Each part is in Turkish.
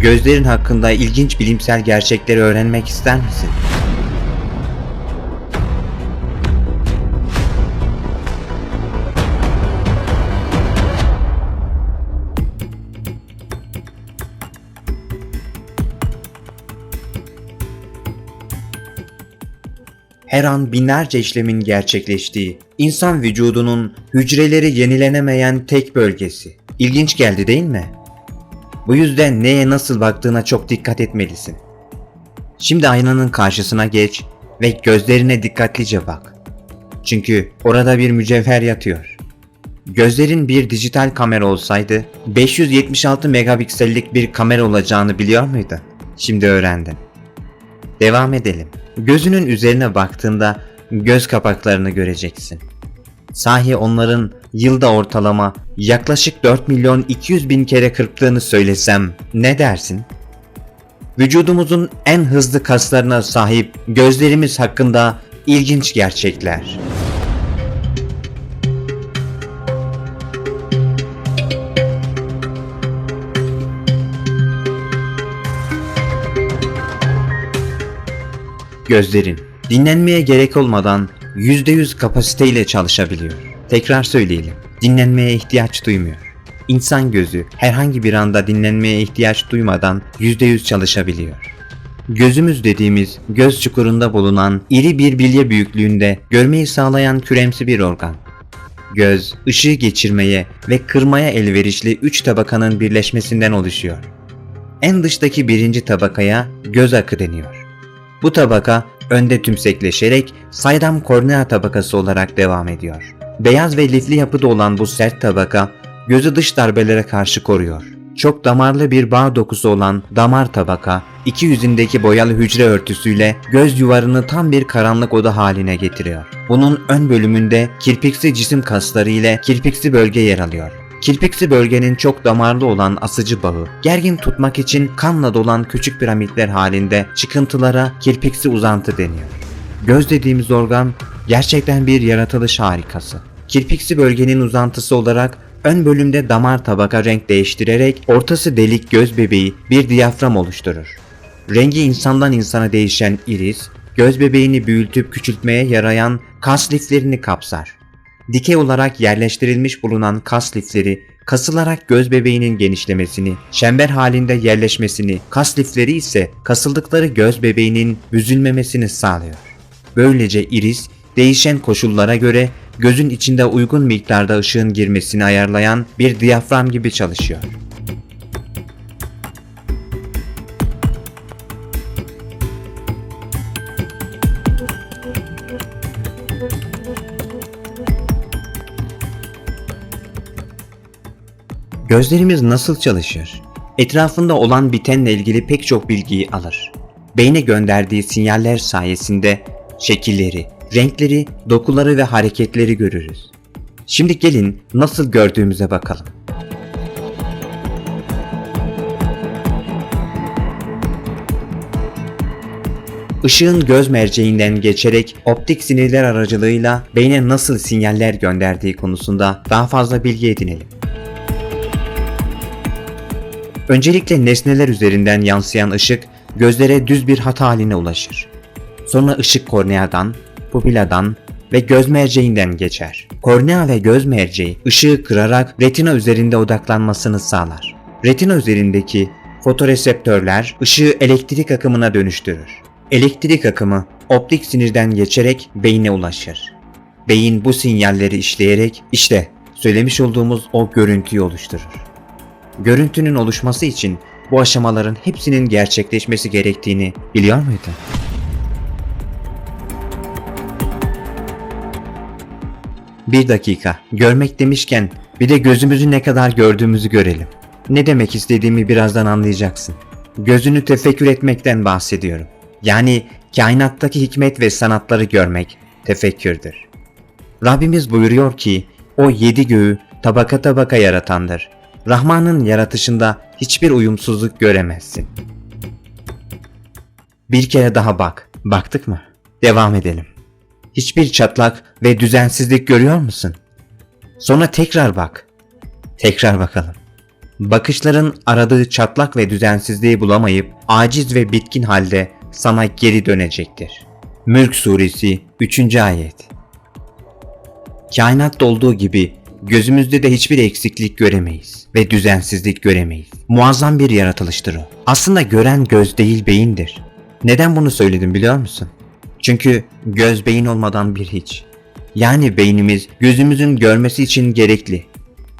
Gözlerin hakkında ilginç bilimsel gerçekleri öğrenmek ister misin? her an binlerce işlemin gerçekleştiği, insan vücudunun hücreleri yenilenemeyen tek bölgesi. İlginç geldi değil mi? Bu yüzden neye nasıl baktığına çok dikkat etmelisin. Şimdi aynanın karşısına geç ve gözlerine dikkatlice bak. Çünkü orada bir mücevher yatıyor. Gözlerin bir dijital kamera olsaydı 576 megapiksellik bir kamera olacağını biliyor muydun? Şimdi öğrendin. Devam edelim. Gözünün üzerine baktığında göz kapaklarını göreceksin. Sahi onların yılda ortalama yaklaşık 4 milyon 200 bin kere kırptığını söylesem ne dersin? Vücudumuzun en hızlı kaslarına sahip gözlerimiz hakkında ilginç gerçekler. Gözlerin dinlenmeye gerek olmadan %100 kapasiteyle çalışabiliyor. Tekrar söyleyelim. Dinlenmeye ihtiyaç duymuyor. İnsan gözü herhangi bir anda dinlenmeye ihtiyaç duymadan %100 çalışabiliyor. Gözümüz dediğimiz göz çukurunda bulunan iri bir bilye büyüklüğünde görmeyi sağlayan küremsi bir organ. Göz, ışığı geçirmeye ve kırmaya elverişli üç tabakanın birleşmesinden oluşuyor. En dıştaki birinci tabakaya göz akı deniyor. Bu tabaka önde tümsekleşerek saydam kornea tabakası olarak devam ediyor. Beyaz ve lifli yapıda olan bu sert tabaka gözü dış darbelere karşı koruyor. Çok damarlı bir bağ dokusu olan damar tabaka, iki yüzündeki boyalı hücre örtüsüyle göz yuvarını tam bir karanlık oda haline getiriyor. Bunun ön bölümünde kirpiksi cisim kasları ile kirpiksi bölge yer alıyor. Kirpiksi bölgenin çok damarlı olan asıcı bağı, gergin tutmak için kanla dolan küçük piramitler halinde çıkıntılara kirpiksi uzantı deniyor. Göz dediğimiz organ gerçekten bir yaratılış harikası. Kirpiksi bölgenin uzantısı olarak ön bölümde damar tabaka renk değiştirerek ortası delik göz bebeği bir diyafram oluşturur. Rengi insandan insana değişen iris, göz bebeğini büyütüp küçültmeye yarayan kas liflerini kapsar. Dikey olarak yerleştirilmiş bulunan kas lifleri kasılarak göz bebeğinin genişlemesini, çember halinde yerleşmesini, kas lifleri ise kasıldıkları göz bebeğinin büzülmemesini sağlıyor. Böylece iris değişen koşullara göre gözün içinde uygun miktarda ışığın girmesini ayarlayan bir diyafram gibi çalışıyor. Gözlerimiz nasıl çalışır? Etrafında olan bitenle ilgili pek çok bilgiyi alır. Beyne gönderdiği sinyaller sayesinde şekilleri, renkleri, dokuları ve hareketleri görürüz. Şimdi gelin nasıl gördüğümüze bakalım. Işığın göz merceğinden geçerek optik sinirler aracılığıyla beyne nasıl sinyaller gönderdiği konusunda daha fazla bilgi edinelim. Öncelikle nesneler üzerinden yansıyan ışık gözlere düz bir hat haline ulaşır. Sonra ışık korneadan, pupiladan ve göz merceğinden geçer. Kornea ve göz merceği ışığı kırarak retina üzerinde odaklanmasını sağlar. Retina üzerindeki fotoreseptörler ışığı elektrik akımına dönüştürür. Elektrik akımı optik sinirden geçerek beyne ulaşır. Beyin bu sinyalleri işleyerek işte söylemiş olduğumuz o görüntüyü oluşturur. Görüntünün oluşması için bu aşamaların hepsinin gerçekleşmesi gerektiğini biliyor muydun? Bir dakika, görmek demişken bir de gözümüzü ne kadar gördüğümüzü görelim. Ne demek istediğimi birazdan anlayacaksın. Gözünü tefekkür etmekten bahsediyorum. Yani kainattaki hikmet ve sanatları görmek tefekkürdür. Rabbimiz buyuruyor ki o yedi göğü tabaka tabaka yaratandır. Rahman'ın yaratışında hiçbir uyumsuzluk göremezsin. Bir kere daha bak. Baktık mı? Devam edelim. Hiçbir çatlak ve düzensizlik görüyor musun? Sonra tekrar bak. Tekrar bakalım. Bakışların aradığı çatlak ve düzensizliği bulamayıp aciz ve bitkin halde sana geri dönecektir. Mülk Suresi 3. Ayet Kainatta olduğu gibi gözümüzde de hiçbir eksiklik göremeyiz ve düzensizlik göremeyiz. Muazzam bir yaratılıştır o. Aslında gören göz değil beyindir. Neden bunu söyledim biliyor musun? Çünkü göz beyin olmadan bir hiç. Yani beynimiz gözümüzün görmesi için gerekli.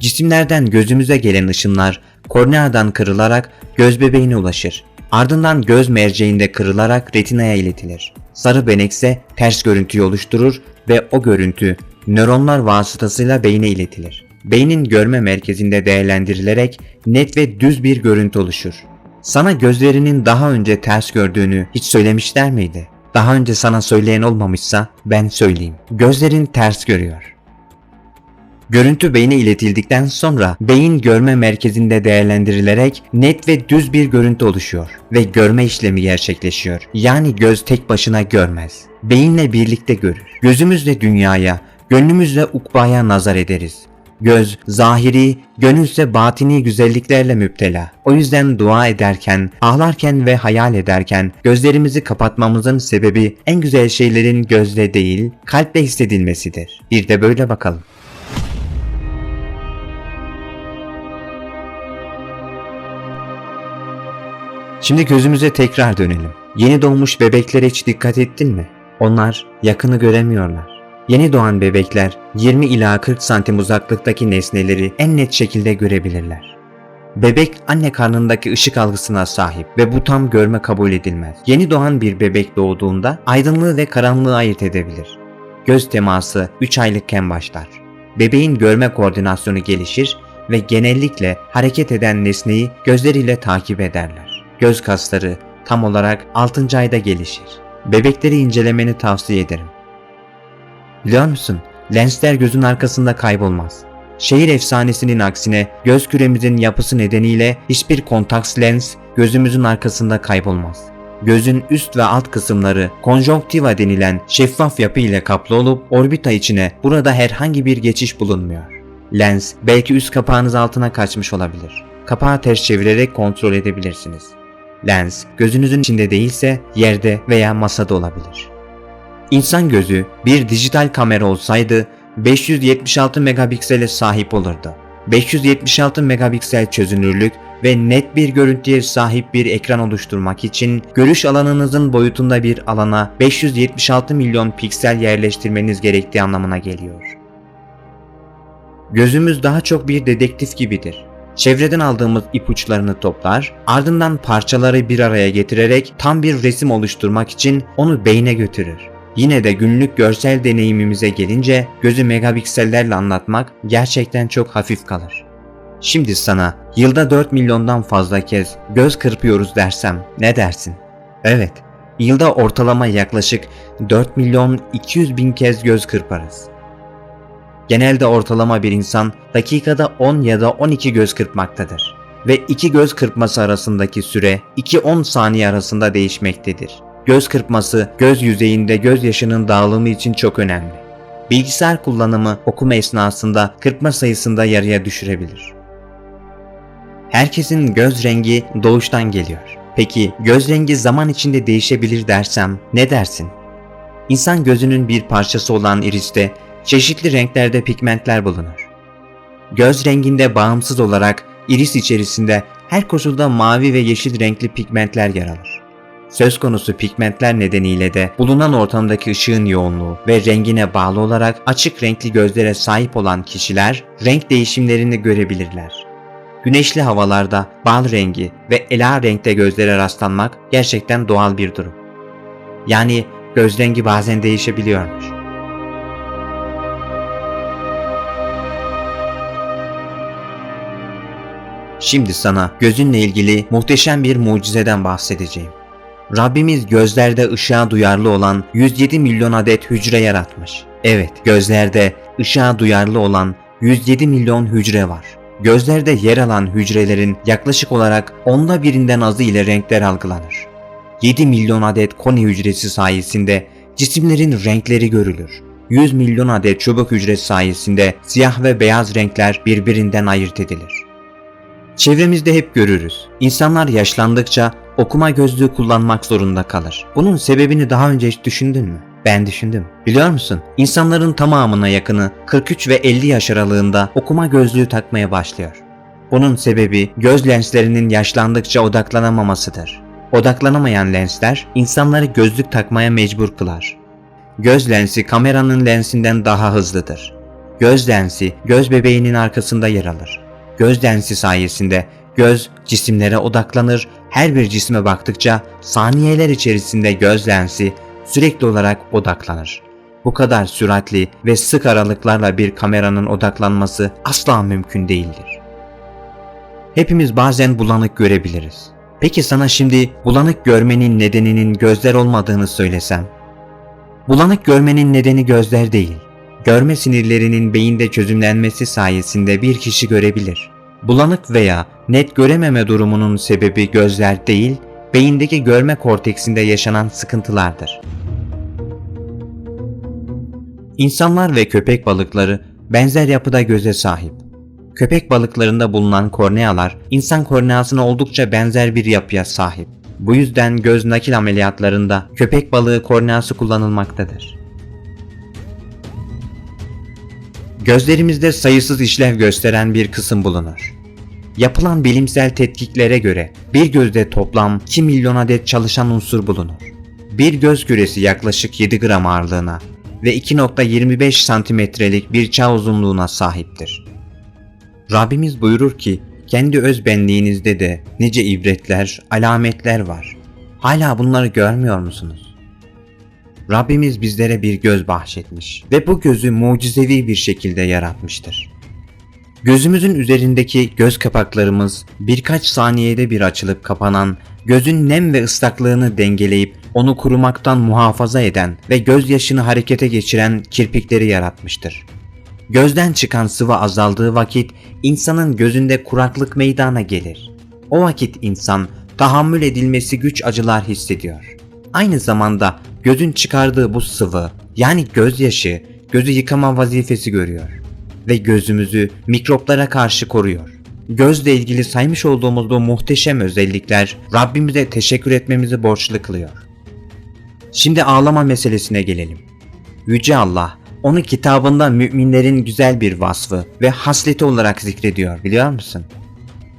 Cisimlerden gözümüze gelen ışınlar korneadan kırılarak göz bebeğine ulaşır. Ardından göz merceğinde kırılarak retinaya iletilir. Sarı benekse ters görüntüyü oluşturur ve o görüntü nöronlar vasıtasıyla beyne iletilir. Beynin görme merkezinde değerlendirilerek net ve düz bir görüntü oluşur. Sana gözlerinin daha önce ters gördüğünü hiç söylemişler miydi? Daha önce sana söyleyen olmamışsa ben söyleyeyim. Gözlerin ters görüyor. Görüntü beyne iletildikten sonra beyin görme merkezinde değerlendirilerek net ve düz bir görüntü oluşuyor ve görme işlemi gerçekleşiyor. Yani göz tek başına görmez. Beyinle birlikte görür. Gözümüzle dünyaya, gönlümüzle ukbaya nazar ederiz. Göz zahiri, gönülse batini güzelliklerle müptela. O yüzden dua ederken, ağlarken ve hayal ederken gözlerimizi kapatmamızın sebebi en güzel şeylerin gözle değil, kalple hissedilmesidir. Bir de böyle bakalım. Şimdi gözümüze tekrar dönelim. Yeni doğmuş bebeklere hiç dikkat ettin mi? Onlar yakını göremiyorlar. Yeni doğan bebekler 20 ila 40 santim uzaklıktaki nesneleri en net şekilde görebilirler. Bebek anne karnındaki ışık algısına sahip ve bu tam görme kabul edilmez. Yeni doğan bir bebek doğduğunda aydınlığı ve karanlığı ayırt edebilir. Göz teması 3 aylıkken başlar. Bebeğin görme koordinasyonu gelişir ve genellikle hareket eden nesneyi gözleriyle takip ederler. Göz kasları tam olarak 6. ayda gelişir. Bebekleri incelemeni tavsiye ederim. Biliyor musun? Lensler gözün arkasında kaybolmaz. Şehir efsanesinin aksine göz küremizin yapısı nedeniyle hiçbir kontaks lens gözümüzün arkasında kaybolmaz. Gözün üst ve alt kısımları konjonktiva denilen şeffaf yapı ile kaplı olup orbita içine burada herhangi bir geçiş bulunmuyor. Lens belki üst kapağınız altına kaçmış olabilir. Kapağı ters çevirerek kontrol edebilirsiniz. Lens gözünüzün içinde değilse yerde veya masada olabilir. İnsan gözü bir dijital kamera olsaydı 576 megapiksele sahip olurdu. 576 megapiksel çözünürlük ve net bir görüntüye sahip bir ekran oluşturmak için görüş alanınızın boyutunda bir alana 576 milyon piksel yerleştirmeniz gerektiği anlamına geliyor. Gözümüz daha çok bir dedektif gibidir. Çevreden aldığımız ipuçlarını toplar, ardından parçaları bir araya getirerek tam bir resim oluşturmak için onu beyne götürür. Yine de günlük görsel deneyimimize gelince gözü megapiksellerle anlatmak gerçekten çok hafif kalır. Şimdi sana yılda 4 milyondan fazla kez göz kırpıyoruz dersem ne dersin? Evet, yılda ortalama yaklaşık 4 milyon 200 bin kez göz kırparız. Genelde ortalama bir insan dakikada 10 ya da 12 göz kırpmaktadır ve iki göz kırpması arasındaki süre 2-10 saniye arasında değişmektedir. Göz kırpması göz yüzeyinde gözyaşının dağılımı için çok önemli. Bilgisayar kullanımı okuma esnasında kırpma sayısında yarıya düşürebilir. Herkesin göz rengi doğuştan geliyor. Peki göz rengi zaman içinde değişebilir dersem ne dersin? İnsan gözünün bir parçası olan iriste çeşitli renklerde pigmentler bulunur. Göz renginde bağımsız olarak iris içerisinde her koşulda mavi ve yeşil renkli pigmentler yer alır. Söz konusu pigmentler nedeniyle de bulunan ortamdaki ışığın yoğunluğu ve rengine bağlı olarak açık renkli gözlere sahip olan kişiler renk değişimlerini görebilirler. Güneşli havalarda bal rengi ve ela renkte gözlere rastlanmak gerçekten doğal bir durum. Yani göz rengi bazen değişebiliyormuş. Şimdi sana gözünle ilgili muhteşem bir mucizeden bahsedeceğim. Rabbimiz gözlerde ışığa duyarlı olan 107 milyon adet hücre yaratmış. Evet, gözlerde ışığa duyarlı olan 107 milyon hücre var. Gözlerde yer alan hücrelerin yaklaşık olarak onda birinden azı ile renkler algılanır. 7 milyon adet koni hücresi sayesinde cisimlerin renkleri görülür. 100 milyon adet çubuk hücresi sayesinde siyah ve beyaz renkler birbirinden ayırt edilir. Çevremizde hep görürüz. İnsanlar yaşlandıkça okuma gözlüğü kullanmak zorunda kalır. Bunun sebebini daha önce hiç düşündün mü? Ben düşündüm. Biliyor musun? İnsanların tamamına yakını 43 ve 50 yaş aralığında okuma gözlüğü takmaya başlıyor. Bunun sebebi göz lenslerinin yaşlandıkça odaklanamamasıdır. Odaklanamayan lensler insanları gözlük takmaya mecbur kılar. Göz lensi kameranın lensinden daha hızlıdır. Göz lensi göz bebeğinin arkasında yer alır. Göz lensi sayesinde göz cisimlere odaklanır, her bir cisme baktıkça saniyeler içerisinde göz lensi sürekli olarak odaklanır. Bu kadar süratli ve sık aralıklarla bir kameranın odaklanması asla mümkün değildir. Hepimiz bazen bulanık görebiliriz. Peki sana şimdi bulanık görmenin nedeninin gözler olmadığını söylesem? Bulanık görmenin nedeni gözler değil. Görme sinirlerinin beyinde çözümlenmesi sayesinde bir kişi görebilir. Bulanık veya net görememe durumunun sebebi gözler değil, beyindeki görme korteksinde yaşanan sıkıntılardır. İnsanlar ve köpek balıkları benzer yapıda göze sahip. Köpek balıklarında bulunan kornealar insan korneasına oldukça benzer bir yapıya sahip. Bu yüzden göz nakil ameliyatlarında köpek balığı korneası kullanılmaktadır. Gözlerimizde sayısız işlev gösteren bir kısım bulunur. Yapılan bilimsel tetkiklere göre bir gözde toplam 2 milyon adet çalışan unsur bulunur. Bir göz küresi yaklaşık 7 gram ağırlığına ve 2.25 santimetrelik bir çağ uzunluğuna sahiptir. Rabbimiz buyurur ki kendi öz benliğinizde de nice ibretler, alametler var. Hala bunları görmüyor musunuz? Rabbimiz bizlere bir göz bahşetmiş ve bu gözü mucizevi bir şekilde yaratmıştır. Gözümüzün üzerindeki göz kapaklarımız birkaç saniyede bir açılıp kapanan, gözün nem ve ıslaklığını dengeleyip onu kurumaktan muhafaza eden ve gözyaşını harekete geçiren kirpikleri yaratmıştır. Gözden çıkan sıvı azaldığı vakit insanın gözünde kuraklık meydana gelir. O vakit insan tahammül edilmesi güç acılar hissediyor. Aynı zamanda gözün çıkardığı bu sıvı yani gözyaşı gözü yıkama vazifesi görüyor ve gözümüzü mikroplara karşı koruyor. Gözle ilgili saymış olduğumuz bu muhteşem özellikler Rabbimize teşekkür etmemizi borçlu kılıyor. Şimdi ağlama meselesine gelelim. Yüce Allah onu kitabında müminlerin güzel bir vasfı ve hasleti olarak zikrediyor biliyor musun?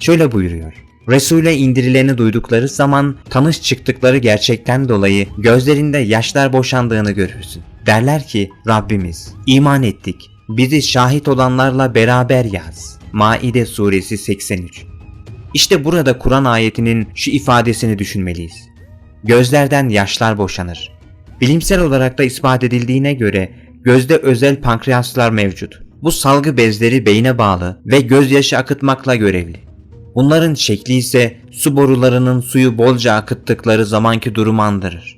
Şöyle buyuruyor. Resul'e indirileni duydukları zaman tanış çıktıkları gerçekten dolayı gözlerinde yaşlar boşandığını görürsün. Derler ki Rabbimiz iman ettik bizi şahit olanlarla beraber yaz. Maide suresi 83 İşte burada Kur'an ayetinin şu ifadesini düşünmeliyiz. Gözlerden yaşlar boşanır. Bilimsel olarak da ispat edildiğine göre gözde özel pankreaslar mevcut. Bu salgı bezleri beyne bağlı ve gözyaşı akıtmakla görevli. Bunların şekli ise su borularının suyu bolca akıttıkları zamanki durumu andırır.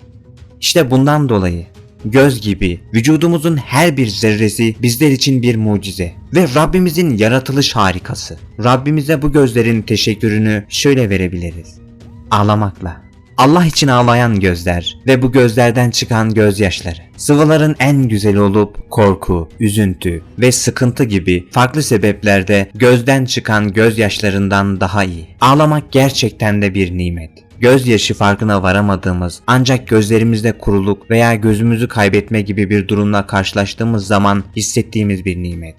İşte bundan dolayı göz gibi vücudumuzun her bir zerresi bizler için bir mucize ve Rabbimizin yaratılış harikası. Rabbimize bu gözlerin teşekkürünü şöyle verebiliriz. Ağlamakla. Allah için ağlayan gözler ve bu gözlerden çıkan gözyaşları. Sıvıların en güzeli olup korku, üzüntü ve sıkıntı gibi farklı sebeplerde gözden çıkan gözyaşlarından daha iyi. Ağlamak gerçekten de bir nimet. Gözyaşı farkına varamadığımız ancak gözlerimizde kuruluk veya gözümüzü kaybetme gibi bir durumla karşılaştığımız zaman hissettiğimiz bir nimet.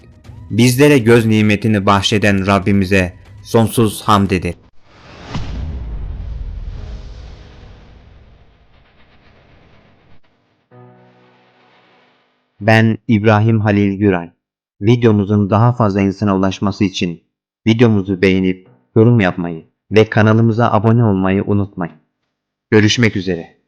Bizlere göz nimetini bahşeden Rabbimize sonsuz hamd ederiz. Ben İbrahim Halil Güray. Videomuzun daha fazla insana ulaşması için videomuzu beğenip yorum yapmayı ve kanalımıza abone olmayı unutmayın. Görüşmek üzere.